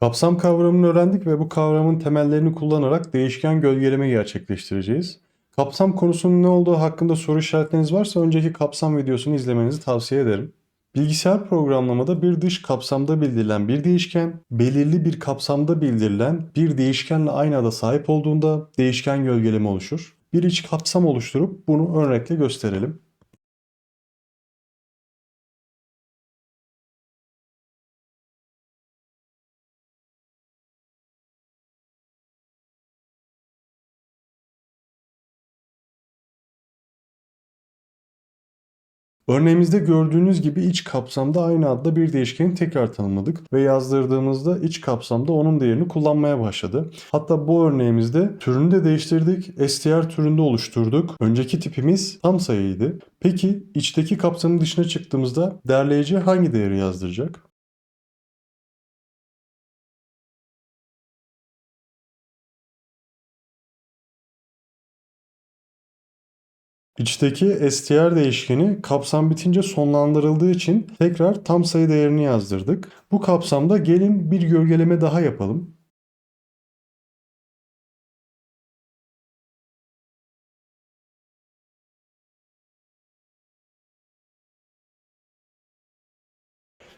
Kapsam kavramını öğrendik ve bu kavramın temellerini kullanarak değişken gölgeleme gerçekleştireceğiz. Kapsam konusunun ne olduğu hakkında soru işaretleriniz varsa önceki kapsam videosunu izlemenizi tavsiye ederim. Bilgisayar programlamada bir dış kapsamda bildirilen bir değişken, belirli bir kapsamda bildirilen bir değişkenle aynı ada sahip olduğunda değişken gölgeleme oluşur. Bir iç kapsam oluşturup bunu örnekle gösterelim. Örneğimizde gördüğünüz gibi iç kapsamda aynı adda bir değişkeni tekrar tanımladık ve yazdırdığımızda iç kapsamda onun değerini kullanmaya başladı. Hatta bu örneğimizde türünü de değiştirdik. str türünde oluşturduk. Önceki tipimiz tam sayıydı. Peki içteki kapsamın dışına çıktığımızda derleyici hangi değeri yazdıracak? İçteki str değişkeni kapsam bitince sonlandırıldığı için tekrar tam sayı değerini yazdırdık. Bu kapsamda gelin bir gölgeleme daha yapalım.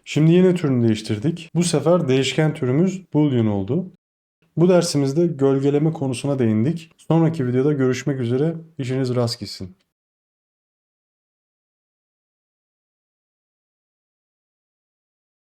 Şimdi yine türünü değiştirdik. Bu sefer değişken türümüz boolean oldu. Bu dersimizde gölgeleme konusuna değindik. Sonraki videoda görüşmek üzere. İşiniz rast gitsin.